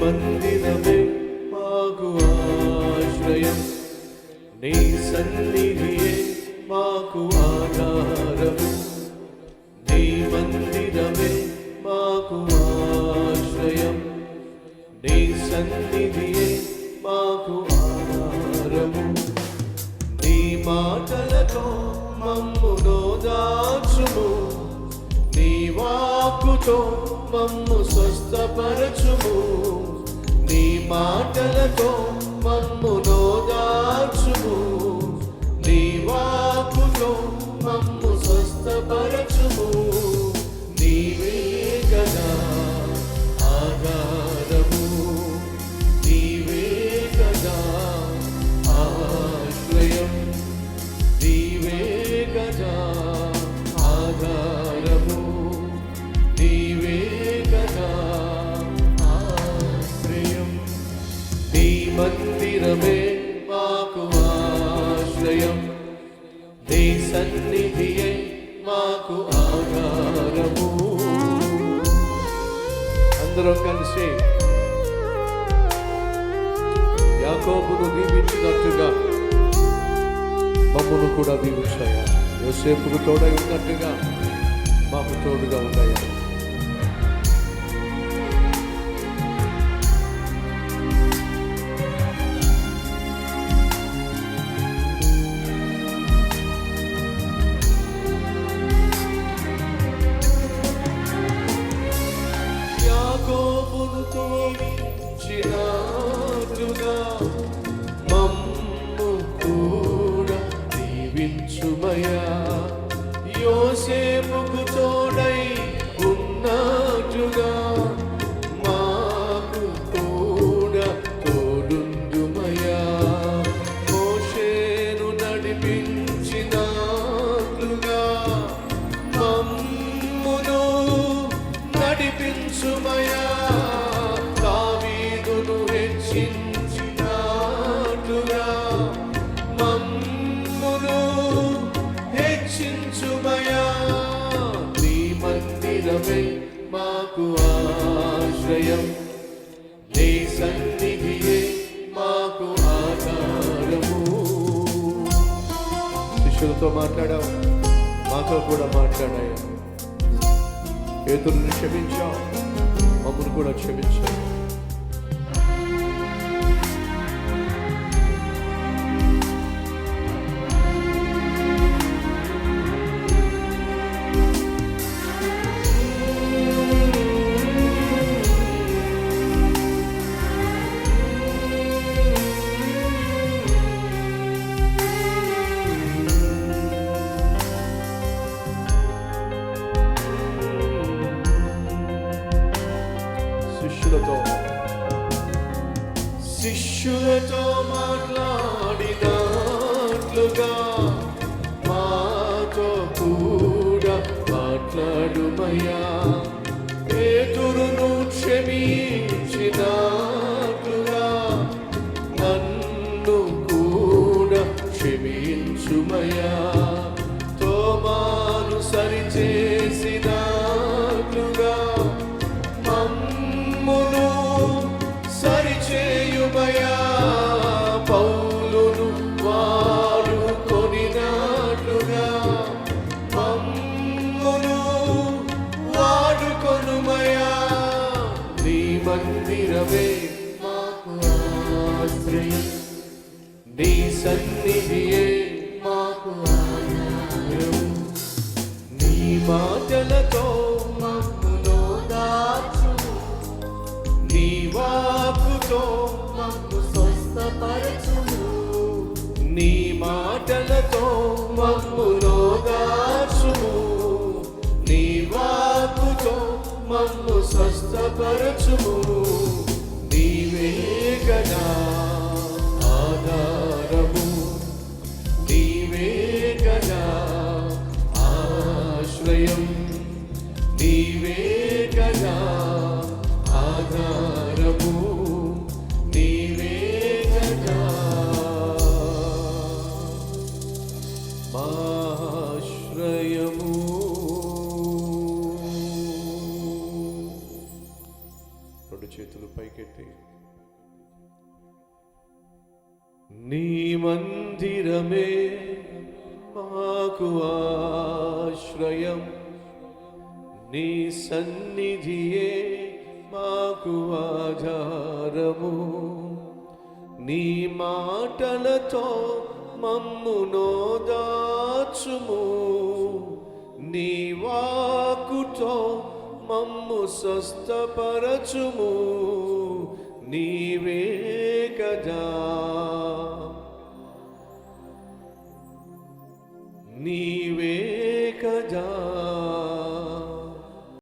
మందిరమే మాకు ఆశ్రయం. నీ సన్నిధియే మాకు ఆధారము నీ మందిరమే మాకు ఆశ్రయం. నీ సన్నిధియే మాకు ఆధారము నీ మాటలతో మమ్ము నోదాచుము నీ వాక్కుతో మమ్ము స్వస్థపరచుము. నీ మాటలతో మమ్ము నోదాచుము మందిరమే మాకు ఆశ్రయం. నీ సన్నిధియే మాకు ఆధారము. అందరం కలిసి యాకోబును దీవించినట్టుగా మమ్మను కూడా దీవించాయా యోసేపుకు తోడై ఉన్నట్టుగా మాకు తోడుగా ఉన్నాయా కూడా దీవించుమయా. యోసేపుకు తోడై ఉన్నట్టుగా మాకు కూడా తోడుందుమయా. మోషేను నడిపించినట్లుగా మమ్మును నడిపించుమయా. మాకు ఆశ్రయం. నీ సన్నిధియే మాకు ఆధారము. శిష్యులతో మాట్లాడావు? మాతో కూడా మాట్లాడాయా? పేతులను క్షమించావు. మమ్మల్ని కూడా క్షమించావు. శిష్యులతో మాట్లాడినట్లుగా మాతో కూడా మాట్లాడుమయ్యా. పేతురును క్షమించినట్లుగా నన్ను కూడా క్షమించుమయ్యా. తోమాను సరిచేసినట్లుగా మమ్మును సరిచేయుమయా మందిరమే మాకు ఆశ్రయం. నీ సన్నిధియే మాకు ఆధారం నీ మాటలతో మమ్మును దాచుము నీ వాక్కుతో మమ్ము స్వస్థపరచుము నీ మాటలతో మమ్మును దాచుము నీ మమ్ము స్వస్థపరచుము చేతులు పైకెట్టి నీ మందిరమే మాకు ఆశ్రయం. నీ సన్నిధియే మాకు ఆధారము. నీ మాటలతో మమ్ము నోదాచుము. నీ వాకుతో మమ్ము స్వస్థపరచుము. నీవే కదా.